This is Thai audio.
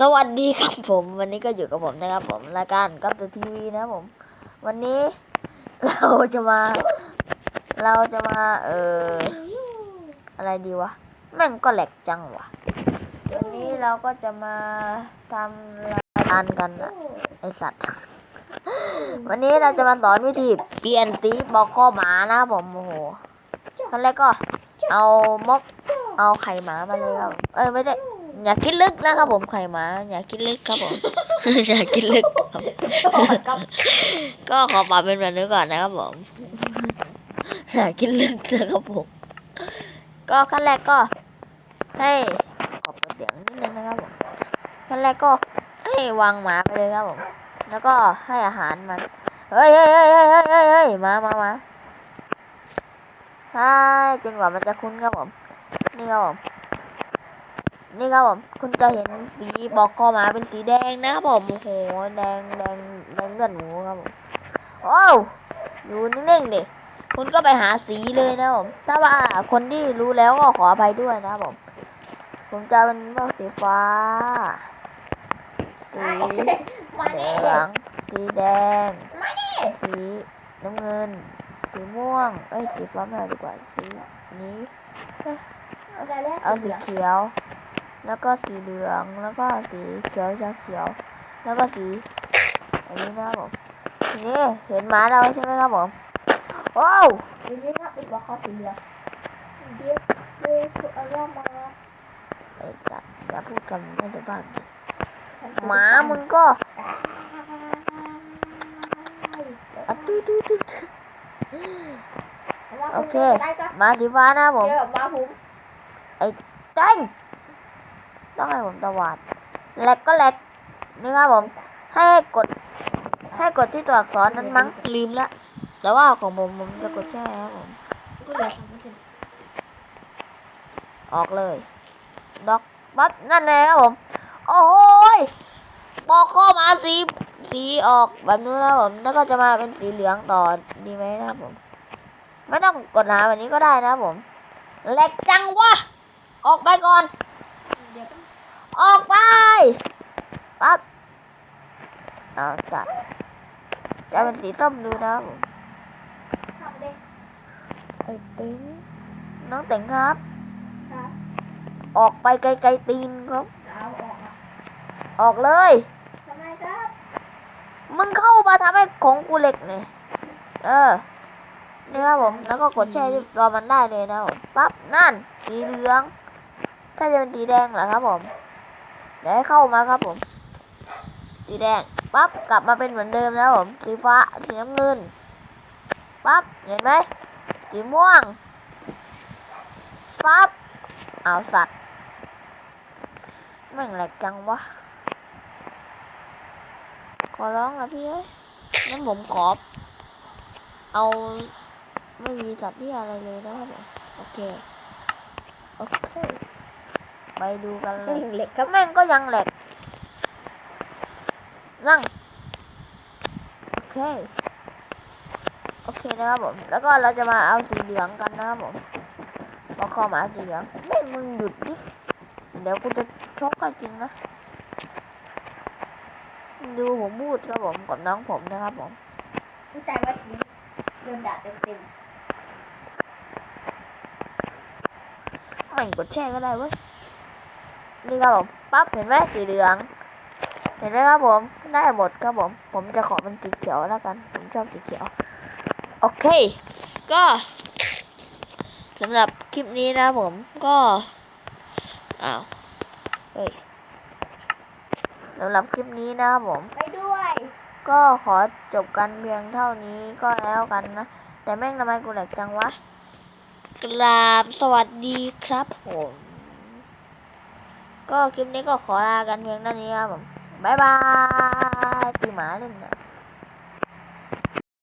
สวัสดีครับผม วันนี้ก็อยู่กับผมนะครับ ผมรายการกับตัวทีวีนะครับผม วันนี้เราจะมา เราจะมา เอออะไรดีวะแม่งก็แหลกจังวะวันนี้เราก็จะมาทำรายการกันนะไอสัตว์ วันนี้เราจะมาสอนวิธีเปลี่ยนสีบอกข้อหมานะครับผมโอ้โหขั้นแรกก็ เอามก เอาไข่หมามาเลยครับเอ้ยไม่ได้ อย่าคิดลึกนะครับผมไข่หมา อย่าคิดลึกครับผม อย่าคิดลึกครับก็ขอปรับเป็นแบบนี้ก่อนนะครับผม อย่าคิดลึกนะครับผม ก็ขั้นแรกก็ ให้ขอเปิดเสียงนิดนึงนะครับผมขั้นแรกก็ให้วางหมาไปเลยครับผม แล้วก็ให้อาหารมัน เฮ้ยเฮ้ยเฮ้ยเฮ้ยเฮ้ยเฮ้ยเฮ้ยมามามาใช่จนกว่ามันจะคุ้นครับผม นี่ครับผม นี่ครับผมคุณจะเห็นสีบอกคอหมาเป็นสีแดงนะครับผมโอ้โหแดงแดงแดงเลือดหมูครับผมโอ้วอยู่นิ่งๆดิคุณก็ไปหาสีเลยนะผมถ้าว่าคนที่รู้แล้วก็ขออภัยด้วยนะครับผมผมจะเป็นพวกสีฟ้าสีมาเหดิลืองสีแดงมาดิสีน้ำเงิน สีม่วง เอ้ยสีฟ้าไม่เอาดีกว่าสีนี้อะไรเนี่ยเอาสีเขียว แล้วก็สีเหลือง แล้วก็สีเขียวชาเขียว แล้วก็สีอันนี้นะครับผมทีนี้เห็นหมาเราใช่ไหมครับผมว้าวอันนี้นะเป็นบอกเขาสีเหลืองเดี๋ยวเดี๋ยวคืออะไรมาไอ้จัดอย่าพูดกันไม่ได้บ้านหมามึงก็อะตู้ตู้ตู้โอเคได้ก็หมาสีฟ้านะครับผมเจอมาผมแจ้ง ต้องให้ผมตวาดแหลกก็แหลกนี่ครับผม ให้กด ให้กดที่ตัวอักษรนั้นมั้งลืมละแต่ว่าของผมผมจะกดแช่ครับผมออกเลยด็อกปั๊บนั่นเลยครับผม โอ้โหบอกข้อมาสีสีออกแบบนี้นะครับผมแล้วก็จะมาเป็นสีเหลืองต่อดีไหมนะครับผม ไม่ต้องกดหาแบบนี้ก็ได้นะครับผมแหลกจังวะออกไปก่อนเดี๋ยว ออกไป ปั๊บเอาจัดจะเป็นสีส้มดูนะครับผมทำเด็กไอ้ติ้งน้องเต็งครับครับ ออกไปไกลๆตีนครับเอาออกอะออกเลยทำไมครับมึงเข้ามาทำให้ของกูเหล็กเนี่ยเออนี่ครับผม แล้วก็กดแช่รอมันได้เลยนะครับผมปั๊บ นั่น สีเหลือง ถ้าจะเป็นสีแดงเหรอครับผม เดี๋ยวให้เข้ามาครับผม สีแดงปั๊บกลับมาเป็นเหมือนเดิมแล้วผม สีฟ้าสีน้ำเงินปั๊บเห็นไหมสีม่วงปั๊บเอาสัตว์แม่งแหลกจังวะขอร้องนะพี่เอ้ยงั้นผมขอเอาไม่มีสัตว์ที่อะไรเลยนะครับผมโอเค โอเค ไปดูกันเลยเหล็กครับแม่งก็ยังแหลกนั่งโอเคโอเคนะครับผม แล้วก็เราจะมาเอาสีเหลืองกันนะครับผมเอาข้อหมาสีเหลืองแม่งมึงหยุดดิเดี๋ยวกูจะชกกันจริงนะ ดูผมพูดครับผมกับน้องผมนะครับผมไม่ใจว่าทีเดินด่าเต็มเต็มไม่กดแช่ก็ได้เว้ย นี่ครับผมปั๊บเห็นไหมสีเหลือง เห็นไหมครับผมได้หมดครับผม ผมจะขอเป็นสีเขียวแล้วกัน ผมชอบสีเขียว โอเค ก็สำหรับคลิปนี้นะครับผมก็อ้าวเฮ้ยสำหรับคลิปนี้นะครับผม ไปด้วย ก็ขอจบกันเพียงเท่านี้ก็แล้วกันนะ แต่แม่งทำไมกูแหลกจังวะ กราบสวัสดีครับผม ก็คลิปนี้ก็ขอลากันเพียงเท่านี้ครับผม บ๊ายบายตีหมาเล่นนะ